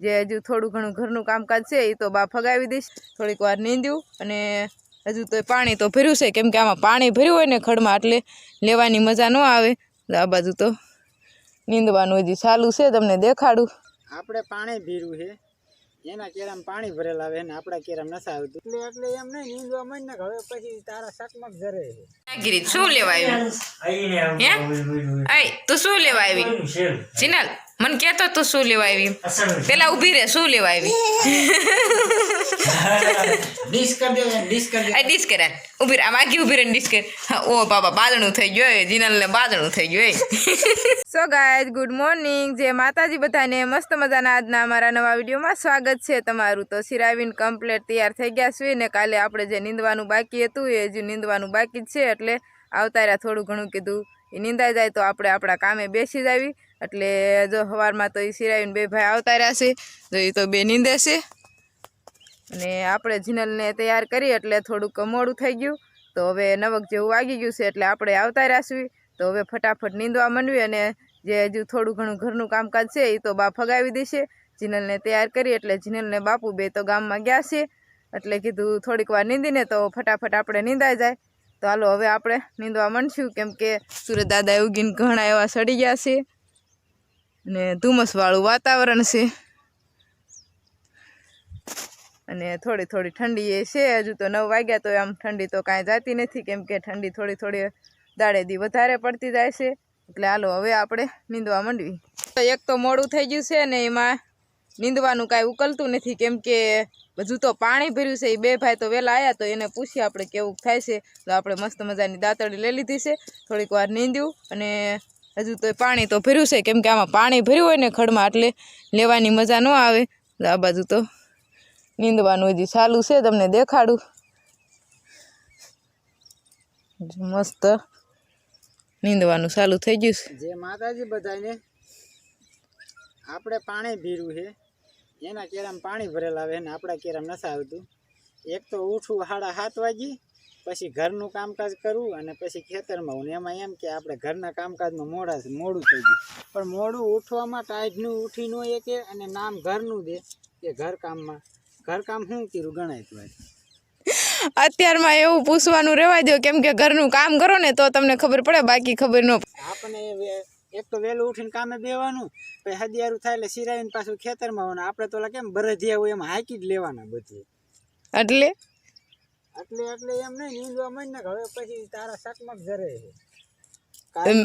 જે હજુ થોડું ઘણું ઘરનું કામકાજ છે એ તો બા ફગાવી દઈશ. થોડીક વાર નીંદ્યું અને હજુ તો પાણી તો ભર્યું છે કેમ કે આમાં પાણી ભર્યું હોય ને ખડમાં એટલે લેવાની મજા ન આવે. આ બાજુ તો નીંદવાનું હજી ચાલુ છે તમને દેખાડું. આપણે પાણી ભીરું છે. એના કેરામાં પાણી ભરેલા આવે ને આપણા કેરામાં નથી આવતું. એટલે એટલે એમ નહીં નીંદવા મન ને હવે પછી તારા શકમક જરે છે. શું લેવા આવી? હે? તું શું લેવા આવી? જીનલ? મને કેતો તું શું લેવા આવી? પેલા ઊભી રહે શું લેવા આવી? ડીશ કર્યા દે ડીશ કરી દે. આ ડીશ કરે ઊભી રહે આમ ઊભી રહીને ડીશ કર. ઓ બાબા બાદણું થઈ ગયું જીનલને બાદણું થઈ ગયું સો ગાઈઝ ગુડ મોર્નિંગ જે માતાજી બધાને. મસ્ત મજાના આજના અમારા નવા વિડીયોમાં સ્વાગત છે તમારું. તો સિરાવીન કમ્પ્લેટ તૈયાર થઈ ગયા છે ને કાલે આપણે જે નીંદવાનું બાકી હતું એ હજુ નીંદવાનું બાકી જ છે. એટલે આવતા રહ્યા થોડું ઘણું કીધું. એ નીંદાઈ જાય તો આપણે આપણા કામે બેસી જાવી. એટલે જો સવારમાં તો એ સિરાવીન બે ભાઈ આવતા રહ્યા છે તો એ તો બે નીંદે છે. અને આપણે જીનલને તૈયાર કરી એટલે થોડુંક મોડું થઈ ગયું. તો હવે નવક જેવું વાગી ગયું છે એટલે આપણે આવતા રહેશું તો હવે ફટાફટ નીંદવા માંડવી અને જે હજુ થોડું ઘણું ઘરનું કામકાજ છે એ તો બા ફગાવી દેશે. જીનલને તૈયાર કરી એટલે જીનલને બાપુ બે તો ગામમાં ગયા છે. એટલે કીધું થોડીક વાર નીંદીને તો ફટાફટ આપણે નીંદાઈ જાય. તો હાલો હવે આપણે નીંદવા માંડશું કેમ કે સુરત દાદા ઉગીને ઘણા એવા સડી ગયા છે. અને ધુમ્મસવાળું વાતાવરણ છે. અને થોડી થોડી ઠંડી એ છે, હજુ તો નવ વાગ્યા તો આમ ઠંડી તો કાંઈ જાતી નથી, કેમ કે ઠંડી થોડી થોડી દાડેદી વધારે પડતી જાય છે. એટલે હાલો હવે આપણે નીંદવા માંડવી. તો એક તો મોડું થઈ ગયું છે ને એમાં નીંદવાનું કાંઈ ઉકલતું નથી, કેમ કે હજુ તો પાણી ભર્યું છે. એ બે ભાઈ તો વહેલા આવ્યા તો એને પૂછીએ આપણે કેવું થાય છે. તો આપણે મસ્ત મજાની દાંતળી લઈ લીધી છે. થોડીક વાર નીંદ્યું અને હજુ તો પાણી તો ભર્યું છે. કેમ કે આમાં પાણી ભર્યું હોય ને ખડમાં, એટલે લેવાની મજા ન આવે. આ બાજુ તો નીંદવાનું હજી ચાલુ છે, તમને દેખાડું. મસ્ત નીંદવાનું ચાલુ થઈ ગયું છે. જે માતાજી બધાને આપણે પાણી ભીરું છે. એના કેરામાં પાણી ભરેલા આવે ને આપણા કેરામાં નથી આવતું. એક તો ઉઠું સાડા સાત વાગી પછી ઘરનું કામકાજ કરવું અને પછી ખેતરમાં હું એમાં એમ કે આપણે ઘરના કામકાજમાં મોડા છે મોડું થઈ ગયું. પણ મોડું ઉઠવામાં ટાઈટનું ઉઠી ન કે અને નામ ઘરનું દે કે ઘરકામમાં. ઘરકામ શું કર્યું ગણાય તું અત્યારમાં એવું પૂછવાનું રહેવા દો કેમ કે ઘરનું કામ કરો ને તો તમને ખબર પડે બાકી ખબર ન પડે. આપણે એક તો વહેલું ઉઠીને કામે બેવાનું પછી હદિયારું થાય એટલે સિરાવીને પાછું ખેતરમાં આવવાનું. આપણે તો કેમ બરધિયા હોય એમ હાકી જ લેવાના બધું. એટલે? એટલે એટલે એમ નહીં નીંદવા માંડ ને હવે પછી તારા શકમક જરે છે.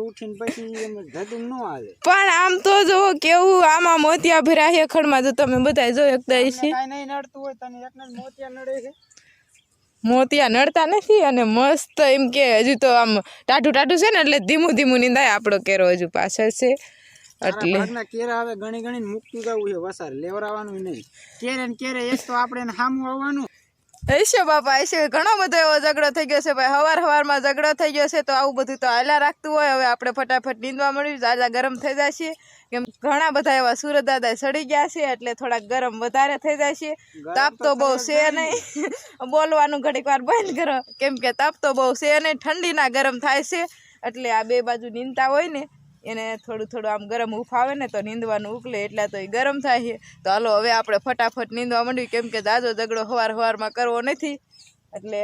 ઉઠીને પછી એમ ધતુમ ન આવે પણ આમ તો જો કેવું આમાં મોતિયા ભર્યા છે ખડમાં જો તમે બધા જો એકતા છે કાંઈ નહીં નડતું હોય તને એકને મોતિયા નડે છે. મોતિયા નડતા નથી અને મસ્ત એમ કે હજુ તો આમ ટાઢું ટાઢું છે ને એટલે ધીમું ધીમું નીંદાય આપણો કેરો હજુ પાછળ છે. એટલે કેરા હવે ગણી ગણીને મૂકતું જવું છે વસાર લેવરાવાનું નહીં. કેરે ને કેરે એક તો આપણે સામું આવવાનું. હશે બાપા હશે. ઘણો બધો એવો ઝઘડો થઈ ગયો છે ભાઈ. હવાર હવારમાં ઝઘડો થઈ ગયો છે તો આવું બધું તો હાલ્યા રાખતું હોય. હવે આપણે ફટાફટ નીંદવા મળ્યું. જાજા ગરમ થઈ જાય છે કેમ ઘણા બધા એવા સુરત દાદા સડી ગયા છે એટલે થોડાક ગરમ વધારે થઈ જાય છે તાપ તો બહુ છે નહીં. બોલવાનું ઘડીક વાર બંધ કરો. કેમ કે તાપ તો બહુ છે નહીં. ઠંડીના ગરમ થાય છે. એટલે આ બે બાજુ નીંદતા હોય ને એને થોડું થોડું આમ ગરમ ઉફાવે ને તો નીંદવાનું ઉકલે, એટલા તો એ ગરમ થાય છે. તો હાલો, હવે આપણે ફટાફટ નીંદવા માંડવી કેમ કે દાદો ઝઘડો હવાર હવારમાં કરવો નથી. એટલે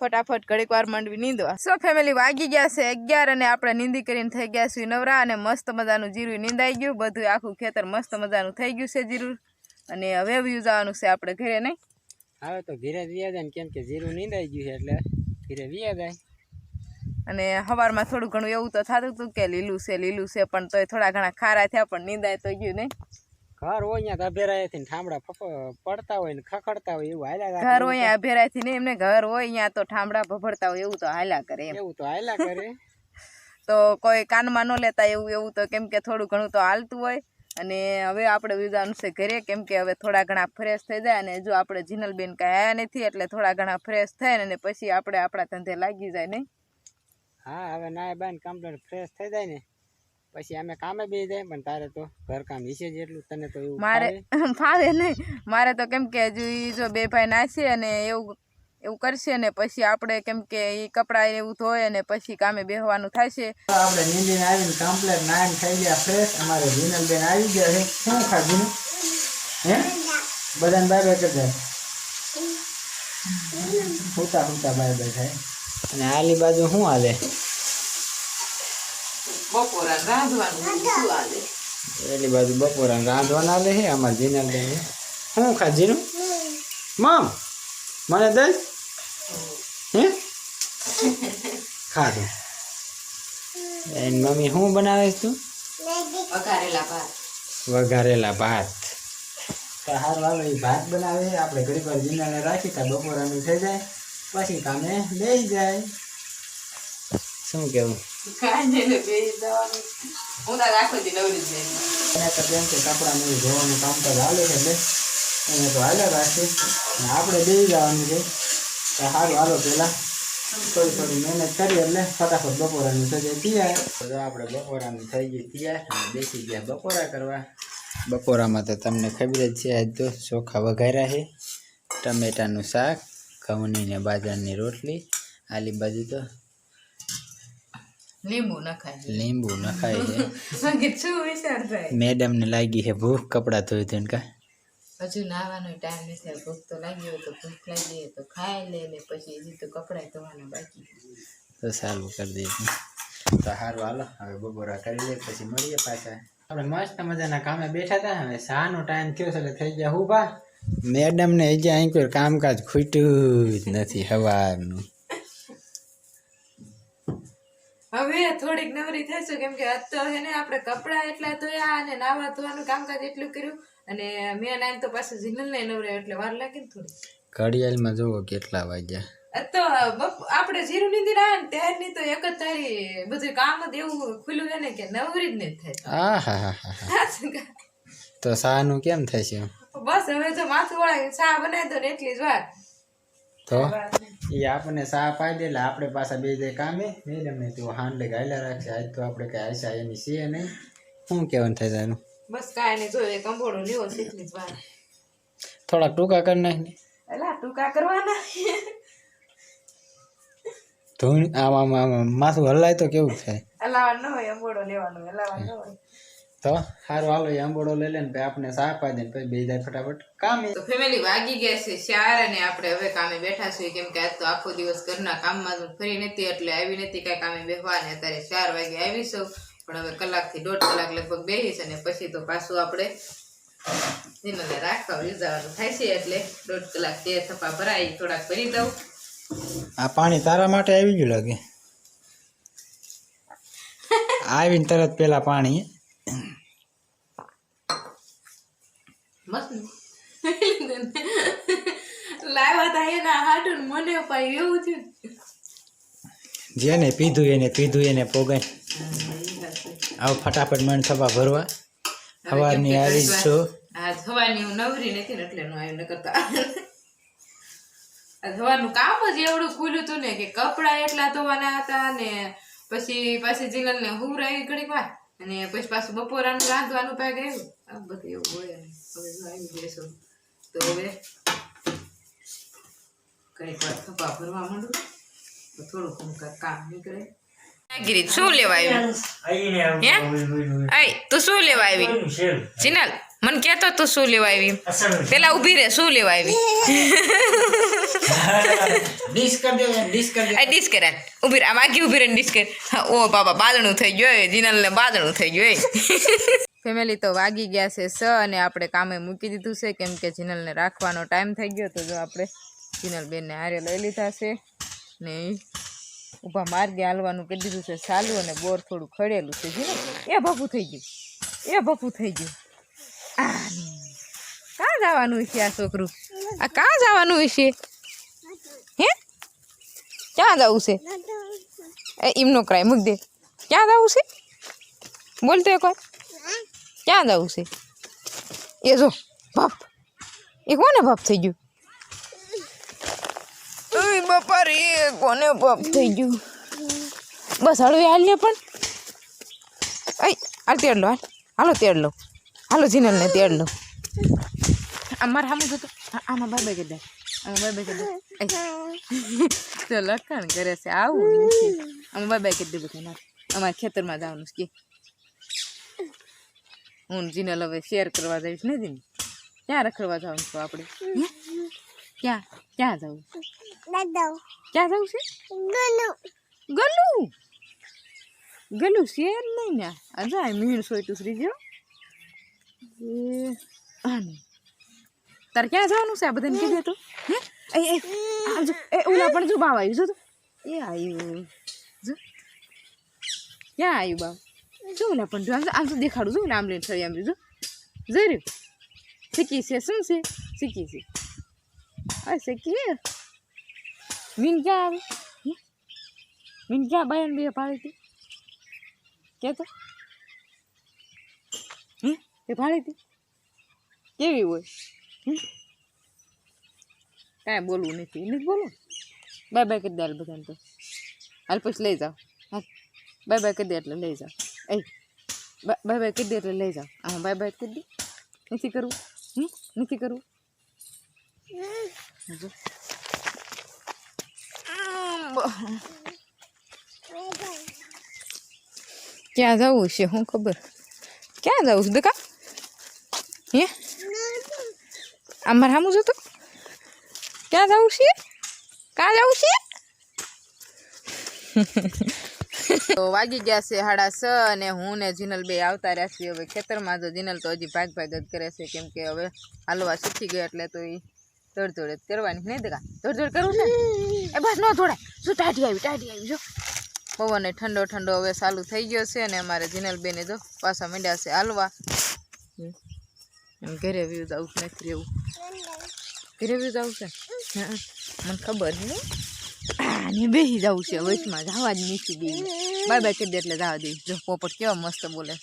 ફટાફટ ઘડીક વાર માંડવી નીંદવા. સો ફેમિલી વાગી ગયા છે અગિયાર અને આપણે નીંદી કરીને થઈ ગયા છીએ નવરા અને મસ્ત મજાનું જીરું નીંદાઈ ગયું. બધું આખું ખેતર મસ્ત મજાનું થઈ ગયું છે જીરું. અને હવે વ્યૂ જવાનું છે આપણે ઘરે, નહીં? હવે તો કેમ કે જીરું નીંદાઈ ગયું છે એટલે ધીરે જાય. અને સવારમાં થોડું ઘણું એવું તો થતું હતું કે લીલું છે લીલું છે પણ તોય થોડા ઘણા ખારા થયા પણ નીંદાય તો ગયું નહીં. ઘર હોય અહીંયા ધભેરાયેથી ઠામડા પડતા હોય ને ખખડતા હોય એવું હાલ્યા. ઘર હોય અભેરાથી નહીં એમને ઘર હોય અહીંયા તો ઠામડા ભભડતા હોય એવું તો હાલ્યા કરે એવું તો હાલ્યા કરે. તો કોઈ કાનમાં ન લેતા એવું એવું તો કેમ કે થોડું ઘણું તો હાલતું હોય. અને હવે આપણે વિજાનું છે ઘરે કેમ કે હવે થોડા ઘણા ફ્રેશ થઈ જાય અને જો આપણે જીનલબેન કાંઈ આવ્યા નથી એટલે થોડા ઘણા ફ્રેશ થાય ને અને પછી આપણે આપણા ધંધે લાગી જાય નહીં. હા હવે નાય બાન કમ્પ્લીટ ફ્રેશ થઈ જાય ને પછી અમે કામે બે જાય પણ તારે તો ઘર કામ વિશે જ એટલું તને તો એવું મારે ફાવે? નહીં. મારે તો કેમ કે હજુ ઈ જો બે ભાઈ નાશે અને એવું એવું કરશે ને પછી આપણે કેમ કે એ કપડાં એવું ધોય અને પછી કામે બેહવાનું થશે આપણે નીંદીને આવીને કમ્પ્લેટ નાઈન થઈ ગયા ફ્રેશ અમારે જીનલબેન આવી ગયા છે. શું ખાધું? હે? બધાને બાય બાય કરતા હુતા હુતા બાય બાય થાય. અને આલી બાજુ શું હાલે? બપોરા રાંધવાનું એલી બાજુ બપોરા રાંધવાના હાલે છે અમારે જીના બેન શું ખા જીનું? મમ મને દસ હે? ખાધું એની મમ્મી શું બનાવે છે તું? વઘારેલા ભાત. વઘારેલા ભાત. તો હારું હાલો એ ભાત બનાવે આપણે ઘડી વાર જીનાને રાખી તા બપોરાનું થઈ જાય. પછી કામે લઈ જાય. શું કેવું? કાંઈ નહીં બે જવાનું. હું તો આખો દી નવરી જ નહીં તો કેમ કે કપડાં ધોવાનું કામ તો હાલે છે એટલે એને તો હાલે રાખે. ને આપણે બે જવાનું છે. તો સારું હાલો પહેલાં થોડી થોડી મહેનત કરી એટલે ફટાફટ બપોરાનું થઈ જાય તૈયાર. આપણે બપોરાનું થઈ ગયું તૈયાર બેસી ગયા બપોરા કરવા. બપોરામાં તો તમને ખબર જ છે આજ તો ચોખા વઘાર્યા છે. ટમેટાનું શાક ઘઉંની ને બાજરાની રોટલી. આલી બાજુ તો લીંબુ નખાય લીંબુ નખાય છે. મેડમ શું વિચાર થાય? મેડમને લાગી છે ભૂખ કપડાં ધોઈ ધોઈને કા? હજુ નાવાનો ટાઈમ નથી ભૂખ તો લાગી હોય તો ભૂખ લાગી તો ખાઈ લે ને પછી હજી તો કપડાં ધોવાના બાકી તો સારું કરી દઈશું તો સારું હાલો હવે બપોરા કરી લે પછી મળીએ પાછા. આપણે મસ્ત મજાના કામે બેઠા હતા હવે શાનો ટાઈમ થયો છે એટલે થઈ ગયા હું બા મેડમ ને હજી અહીં કોઈ કામકાજ ખૂટ્યું જ નથી સવારનું હવે થોડીક નવરી થઈશું કેમ કે આજ તો હે ને આપણે કપડાં એટલા ધોયા અને નાવા ધોવાનું કામકાજ એટલું કર્યું અને મેં નાઈન તો પાછું જીનલ ને નવરે એટલે વાર લાગે ને થોડી ઘડિયાળમાં જુઓ કેટલા વાગ્યા. તો આપણે જીરું નીંદી રહ્યા ને ત્યારની તો એક જ તારી બધું કામ જ એવું ખુલ્લું છે ને કે નવરી જ નહીં થાય. આ હા હા હા તો શાનું કેમ થશે? બસ હવે તો માથું વળાય ચા બનાવી દો ને એટલી જ વાર. તો? એ આપણને સા પાઈ દે એટલે આપણે પાછા બે જાય કામે. મેડમ ને તું હાંડલે ગાયલા રાખશે. આજ તો આપણે કઈ આશા એની છે નહીં. શું કહેવાનું થાય તારું? બસ કાંઈ નહીં જોઈએ કંબોડો લેવો છે એટલી જ વાર. થોડાક ટૂંકા કરી નાખ ને. એલા ટૂંકા કરવાના? ધૂણ આમ આમ આમ માથું હલાય તો કેવું થાય? હલાવાનું ન હોય અંબોડો લેવાનો હલાવાનું હોય. તો સારું હાલો એ આંબોડો લઈ લે ને પછી આપણે સા પાઈ દે ને પછી બે જાય ફટાફટ. કામે તો ફેમિલી વાગી ગયા છે ચાર અને આપણે હવે કામે બેઠા છીએ કેમ કે આજ તો આખો દિવસ ઘરના કામમાં ફરી નથી એટલે આવી નથી કાંઈ કામે બેહવા ને અત્યારે ચાર વાગે આવીશું પણ હવે કલાકથી દોઢ કલાક લગભગ બેસીશ અને પછી તો પાછું આપણે ધીમે રાખવા વિઝાવાનું થાય છે એટલે દોઢ કલાક તે થપા ભરાય થોડાક ભરી દઉં. આ પાણી તારા માટે આવી ગયું લાગે? આવીને તરત પેલા પાણી લાવ્યા તા એના હાટું ને મને પાઈ એવું થયું. જેને પીધું એને પીધું એને પોગાય આવો ફટાફટ મણ થવા ભરવા. સવારની આવી જ છો. આ થવાની હું નવરી નથી ને એટલે આવ્યું ન કરતા. આ થવાનું કામ જ એવડું ખુલ્યું હતું ને કે કપડાં એટલા ધોવાના હતા ને પછી પાછી જીલન ને હુરાવી ઘડીક વાર. અને પછી પાછું બપોરાનું રાંધવાનું ભાગ રહ્યું. આ બધું એવું હોય હવે આવી જઈશું તો હવે ઘડીક વાર થપા ભરવા માંડું તો થોડુંક હું કામ નીકળે. ગિરી શું લેવા આવી? હે? આય તું શું લેવા આવી? જીનલ? મને કહેતો તું શું લેવા આવી? પેલા ઊભી રે શું લેવા આવી? ડિશ કરી દે ડીશ કરી આ ડીશ કરે ઊભી રે આમ આગી ઊભી રહીને ડીશ કર. ઓ બાબા બાદણું થઈ ગયું જીનલને બાદણું થઈ ગયું ફેમિલી તો વાગી ગયા છે સ અને આપણે કામે મૂકી દીધું છે કેમ કે જીનલને રાખવાનો ટાઈમ થઈ ગયો તો જો આપણે જીનલ બેનને હારે લઈ લીધા છે. ને ઊભા માર્ગે હાલવાનું કરી દીધું છે ચાલુ અને બોર થોડું ખડેલું છે જીનલ. એ ભપું થઈ ગયું. એ ભપું થઈ ગયું. આ કાં જવાનું છે આ છોકરું? આ ક્યાં જવાનું છે? હે? ક્યાં જવું છે? એ એમનો ક્રાય મૂક દે. ક્યાં જવું છે? બોલતો એકવાર. ક્યાં જવું છે? એ જો બાપ. એ કોને બાપ થઈ ગયું? બાપા રે કોને બાપ થઈ ગયું? બસ હળવે હાલ ને પણ. અય હાલ તેડ લો હાલ. હાલો તેડ લો. હાલો જીનલને તેડ લો. અમારે સામું જોતું આમાં બાય બાય કરી દે. આમાં બાય બાય કરી દે તો લખાણ કરે છે આવું આમાં બાય બાય કરી દે બધા ના. અમારે ખેતરમાં જવાનું છે કે. હું જીનલ હવે શેર કરવા જઈશ ને? જીન ક્યાં રખડવા જવાનું છું આપણે? ક્યાં? ક્યાં જવું? ક્યાં જવું છે? ગલું. ગલું? શેર નહીં ને? અજાય જાય મીણ સોયતું શ્રી એ તારે ક્યાં જવાનું છે? આ બધાને કીધું તું હે? એ આમ એ, ઓલા પણ જો બાવ આવ્યું જો. એ આવ્યું જો. ક્યાં આવ્યું બાવ? જો ઓલા પણ જો, આમ જો- આમ તો દેખાડું, જો ને આમ લઈને થઈ આમ જો જોઈ રહ્યું? શીખી છે, શું છે? શીખી છે. આ શીખી મીન ક્યાં આવે? મીન ક્યાં બાયન બે પાડી હતી? તો એ હતી કેવી હોય? હે? કાંઈ બોલવું નથી. નથી બોલો. બાય બાય કરી દે હાલ બધાને તો. હાલ પછી લઈ જાઓ. હાલ. બાય બાય કરી દે એટલે લઈ જાઓ. એ બાય બાય કરી દે એટલે લઈ જાઓ. હા બાય બાય કરી દે. નથી કરવું? હમ? નથી કરવું. ક્યાં જવું છે? શું ખબર. ક્યાં જવું છે? દકા હે અમારે સામું જતું ક્યાં જવું છે ક્યાં જવું છે તો વાગી ગયા છે સાડા છ અને હું ને જીનલ બે આવતા રહ્યા છીએ હવે ખેતરમાં તો જીનલ તો હજી ભાગ ભાગ જ કરે છે કેમ કે હવે હાલવા શીખી ગયા એટલે તો એ દોડ દોડ જ કરવાની નહીં દકા દોડ દોડ કરવું છે એ બસ ન દોડાય શું ટાઢી આવી ટાઢી આવી જો પવન ઠંડો ઠંડો હવે ચાલુ થઈ ગયો છે અને અમારે જીનલ બેને જો પાછા માંડ્યા છે હાલવા. અને ઘરે વ્યૂ આવશે નથી રહેવું. ઘરે વ્યૂ આવશે હં, મને ખબર નહીં ને બેસી જવું છે. વચમાં જવા જ નીચી દેવી. બાય બાય કરી દે એટલે જવા દે. જો પોપટ કેવા મસ્ત બોલે.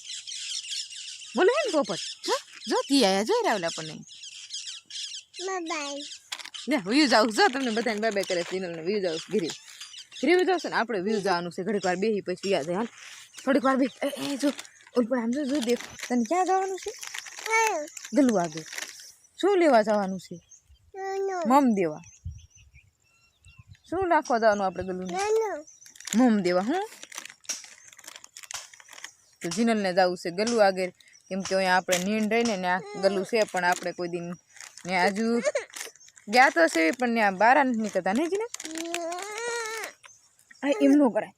બોલે ને પોપટ? હા જો કી આયા? જોઈ રહ્યા આપણને ને વ્યૂ જાવ. જો તમને બધાને બાય બાય કરે છે ને વ્યૂ જાવ ઘરે. ઘરે વ્યૂ જાવ છે ને? આપણે વ્યૂ જવાનું છે. ઘડીક વાર બેસી પછી યાદ હાલ. થોડીક વાર બે એ જો. ઓલ પણ આમ જો જો દેખ. તને ક્યાં જવાનું છે? ગલું આગળ. શું લેવા જવાનું છે? મમ દેવા. શું નાખવા જવાનું આપણે ગલું મમ દેવા હું તો જીનલને જવું છે ગલું આગળ. કેમ કે અહીંયા આપણે નીંદ રહીને ને આ ગલું છે પણ આપણે કોઈ દિન ત્યાં હજુ ગયા તો છે પણ ત્યાં બહાર નથી નીકળતા નહીં જીને એમ ન કરાય.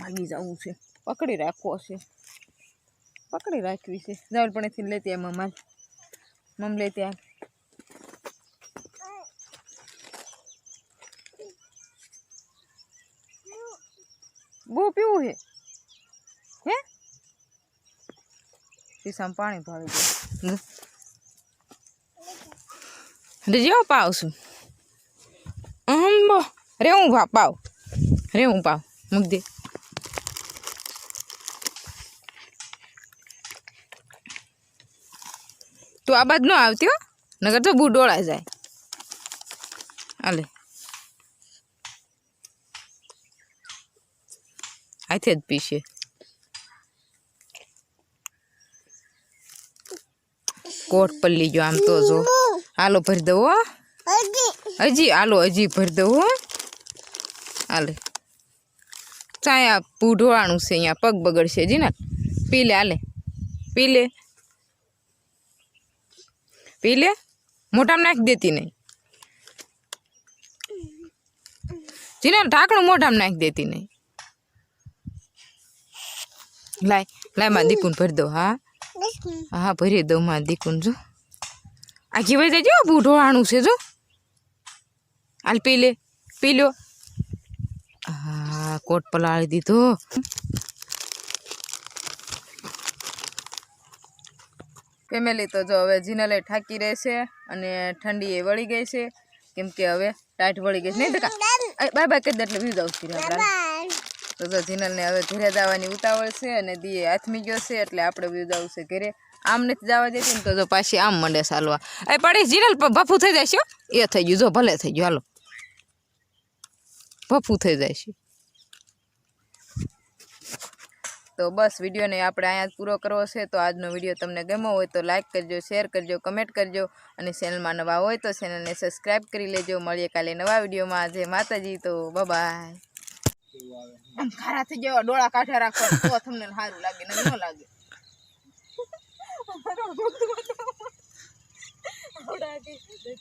ભાગી જવું છે. પકડી રાખવો છે. પકડી રાખવી છે. જાવલ લેતી આ મમાલ મમ લેતી આ બહુ પીવું છે? હે? શીશામાં પાણી ભાવી ગયું જેવો પાવ છું. અહમ રે હું પાવ. રે હું પાવ. મૂકી દે. તું આ બાદ ન આવતી નગર તો બહુ જાય. હાલે. હાથે જ પીશે. કોટ પલ્લી જો આમ તો જો. હાલો ભરી દઉં હજી, હાલો, હજી ભરી દઉં હાલે. ચાયા પૂ ઢોળાણું છે, અહીંયા પગ બગડશે. જી ને. પી લે, હાલે. પી લે. પી લે. મોઢામાં નાખી દેતી નહીં. જીને ઢાંકણું મોઢામાં નાખી દેતી નહીં. લાય લાયમાં દીકુન ભરી દો હા? હા, ભરી દઉં માં દીકુન, જો. આ કહેવાય જાય જો બહુ ઢોળાણું છે, જો. હાલ પી લે, પી લો. હા, કોટ પલાળી દીધો. ફેમિલી તો જો હવે જીનલે ઠાકી રહેશે અને ઠંડી એ વળી ગઈ છે. કેમ કે હવે ટાઈટ વળી ગઈ છે. નહીં ટકા બાય બાય કરી દે એટલે વ્યૂઝ આવતી છું તો જો જીનલને હવે ઘરે જવાની ઉતાવળ છે અને દીએ હાથમી ગયો છે એટલે આપણે વ્યૂઝ આવશે ઘરે. આમ નથી જવા જતી ને તો જો પાછી આમ મંડે ચાલવા. એ પડી, જીનલ ભફું થઈ જાય છે એ થઈ ગયું, જો ભલે થઈ ગયું, હાલો. ભફું થઈ જાય છે. તો બસ વિડીયોને આપણે અહીંયા જ પૂરો કરવો છે. તો આજનો વીડિયો તમને ગમ્યો હોય તો લાઇક કરજો શેર કરજો કમેન્ટ કરજો અને ચેનલમાં નવા હોય તો ચેનલને સબસ્ક્રાઈબ કરી લેજો. મળીએ કાલે નવા વિડીયોમાં. જય માતાજી. તો બાય આમ ખારા થઈ ગયા ડોળા કાઢે રાખો. તો તમને સારું લાગે ને ન લાગે.